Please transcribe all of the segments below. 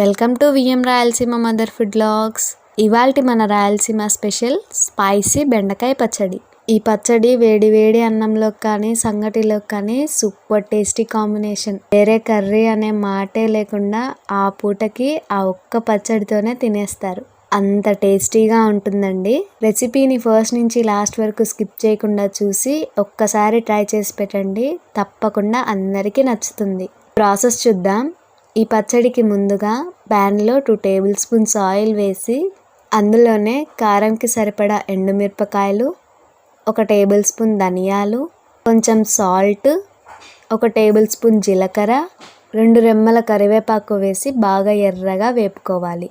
Welcome to VM Rayalaseema mother food blogs. ఇవాల్టి మన Rayalaseema special spicy బెండకాయ పచ్చడి. ఈ పచ్చడి వేడి వేడి అన్నంలోకి కానీ సంగటిలోకి కానీ సూపర్ టేస్టీ కాంబినేషన్. వేరే కర్రీ అనే మాటే లేకుండా ఆ పూటకి ఆ ఒక్క పచ్చడితోనే తినేస్తారు. అంత టేస్టీగా ఉంటుందండి. రెసిపీని ఫస్ట్ నుంచి లాస్ట్ వరకు స్కిప్ చేయకుండా చూసి ఒక్కసారి ట్రై చేసి పెట్టండి. తప్పకుండా అందరికీ నచ్చుతుంది. ప్రాసెస్ చూద్దాం. ఈ పచ్చడికి ముందుగా ప్యాన్లో టూ టేబుల్ స్పూన్స్ ఆయిల్ వేసి అందులోనే కారంకి సరిపడా ఎండుమిరపకాయలు ఒక టేబుల్ స్పూన్ ధనియాలు కొంచెం సాల్ట్ ఒక టేబుల్ స్పూన్ జీలకర్ర రెండు రెమ్మల కరివేపాకు వేసి బాగా ఎర్రగా వేపుకోవాలి.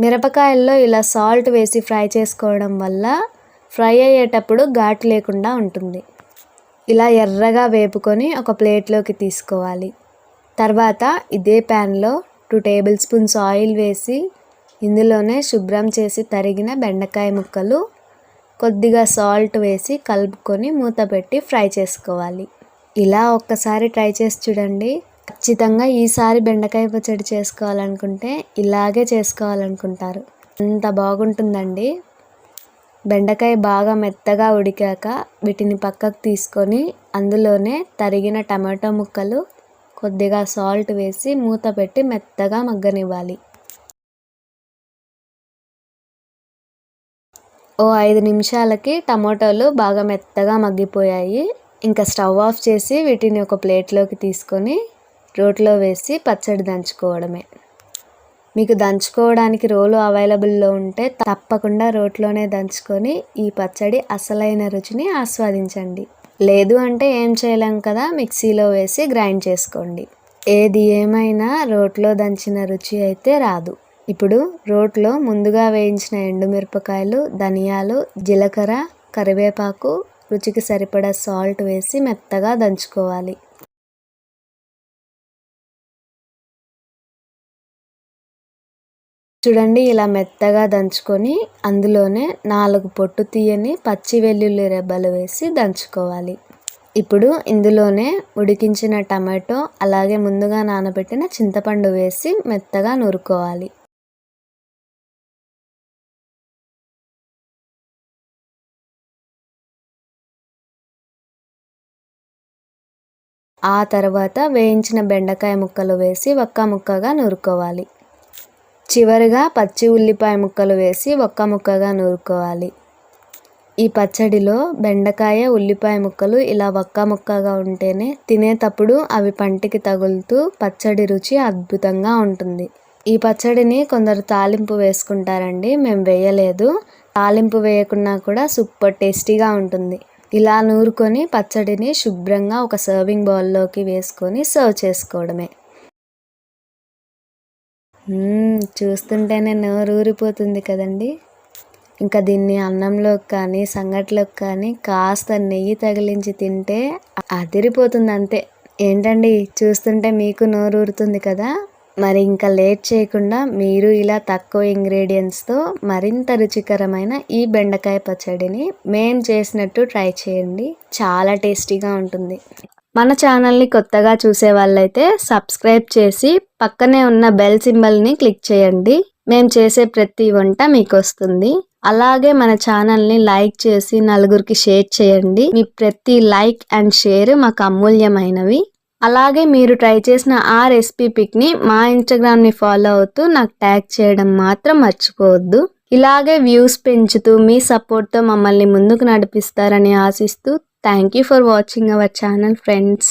మిరపకాయల్లో ఇలా సాల్ట్ వేసి ఫ్రై చేసుకోవడం వల్ల ఫ్రై అయ్యేటప్పుడు ఘాటు లేకుండా ఉంటుంది. ఇలా ఎర్రగా వేపుకొని ఒక ప్లేట్లోకి తీసుకోవాలి. తర్వాత ఇదే ప్యాన్లో టూ టేబుల్ స్పూన్స్ ఆయిల్ వేసి ఇందులోనే శుభ్రం చేసి తరిగిన బెండకాయ ముక్కలు కొద్దిగా సాల్ట్ వేసి కలుపుకొని మూత పెట్టి ఫ్రై చేసుకోవాలి. ఇలా ఒక్కసారి ట్రై చేసి చూడండి. ఖచ్చితంగా ఈసారి బెండకాయ పచ్చడి చేసుకోవాలనుకుంటే ఇలాగే చేసుకోవాలనుకుంటారు. అంత బాగుంటుందండి. బెండకాయ బాగా మెత్తగా ఉడికాక వీటిని పక్కకు తీసుకొని అందులోనే తరిగిన టమాటో ముక్కలు కొద్దిగా సాల్ట్ వేసి మూత పెట్టి మెత్తగా మగ్గనివ్వాలి. ఓ ఐదు నిమిషాలకి టమాటోలు బాగా మెత్తగా మగ్గిపోయాయి. ఇంకా స్టవ్ ఆఫ్ చేసి వీటిని ఒక ప్లేట్లోకి తీసుకొని రోట్లో వేసి పచ్చడి దంచుకోవడమే. మీకు దంచుకోవడానికి రోలు అవైలబుల్లో ఉంటే తప్పకుండా రోట్లోనే దంచుకొని ఈ పచ్చడి అసలైన రుచిని ఆస్వాదించండి. లేదు అంటే ఏం చేయలేం కదా మిక్సీలో వేసి గ్రైండ్ చేసుకోండి. ఏది ఏమైనా రోట్లో దంచిన రుచి అయితే రాదు. ఇప్పుడు రోట్లో ముందుగా వేయించిన ఎండుమిరపకాయలు ధనియాలు జీలకర్ర కరివేపాకు రుచికి సరిపడా సాల్ట్ వేసి మెత్తగా దంచుకోవాలి. చూడండి ఇలా మెత్తగా దంచుకొని అందులోనే నాలుగు పొట్టు తీయని పచ్చి వెల్లుల్లి రెబ్బలు వేసి దంచుకోవాలి. ఇప్పుడు ఇందులోనే ఉడికించిన టమాటో అలాగే ముందుగా నానబెట్టిన చింతపండు వేసి మెత్తగా నూరుకోవాలి. ఆ తర్వాత వేయించిన బెండకాయ ముక్కలు వేసి ఒక్క ముక్కగా నూరుకోవాలి. చివరిగా పచ్చి ఉల్లిపాయ ముక్కలు వేసి ఒక్క ముక్కగా నూరుకోవాలి. ఈ పచ్చడిలో బెండకాయ ఉల్లిపాయ ముక్కలు ఇలా ఒక్క ముక్కగా ఉంటేనే తినేటప్పుడు అవి పంటికి తగులుతూ పచ్చడి రుచి అద్భుతంగా ఉంటుంది. ఈ పచ్చడిని కొందరు తాలింపు వేసుకుంటారండి మేము వేయలేదు. తాలింపు వేయకున్నా కూడా సూపర్ టేస్టీగా ఉంటుంది. ఇలా నూరుకొని పచ్చడిని శుభ్రంగా ఒక సర్వింగ్ బౌల్లోకి వేసుకొని సర్వ్ చేసుకోవడమే. చూస్తుంటేనే నోరు ఊరిపోతుంది కదండి. ఇంకా దీన్ని అన్నంలోకి కానీ సంగట్లోకి కానీ కాస్త నెయ్యి తగిలించి తింటే అదిరిపోతుంది అంతే. ఏంటండి? చూస్తుంటే మీకు నోరు ఊరుతుంది కదా? మరి ఇంకా లేట్ చేయకుండా మీరు ఇలా తక్కువ ఇంగ్రీడియంట్స్తో మరింత రుచికరమైన ఈ బెండకాయ పచ్చడిని మేము చేసినట్టు ట్రై చేయండి. చాలా టేస్టీగా ఉంటుంది. మన ఛానల్ని కొత్తగా చూసే వాళ్ళైతే సబ్స్క్రైబ్ చేసి పక్కనే ఉన్న బెల్ సింబల్ని క్లిక్ చేయండి. మేము చేసే ప్రతి వంట మీకు వస్తుంది అలాగే మన ఛానల్ని లైక్ చేసి నలుగురికి షేర్ చేయండి. మీ ప్రతి లైక్ అండ్ షేర్ మాకు అమూల్యమైనవి. అలాగే మీరు ట్రై చేసిన ఆ రెసిపీ పిక్ని మా ఇన్స్టాగ్రామ్ని ఫాలో అవుతూ నాకు ట్యాగ్ చేయడం మాత్రం మర్చిపోవద్దు. ఇలాగే వ్యూస్ పెంచుతూ మీ సపోర్ట్తో మమ్మల్ని ముందుకు నడిపిస్తారని ఆశిస్తూ thank you for watching our channel friends